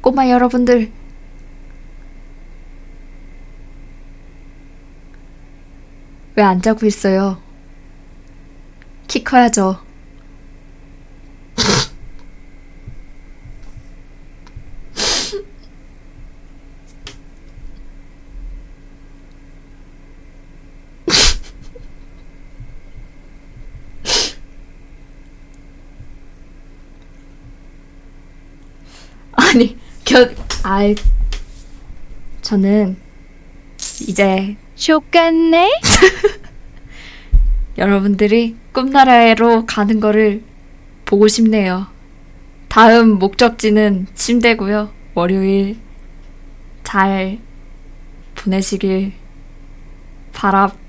꼬마 여러분들. 왜 안 자고 있어요? 키 커야죠. 아니, 겨, 아이, 저는 이제 족같네? 여러분들이 꿈나라로 가는 거를 보고 싶네요. 다음 목적지는 침대고요. 월요일 잘 보내시길 바랍니다.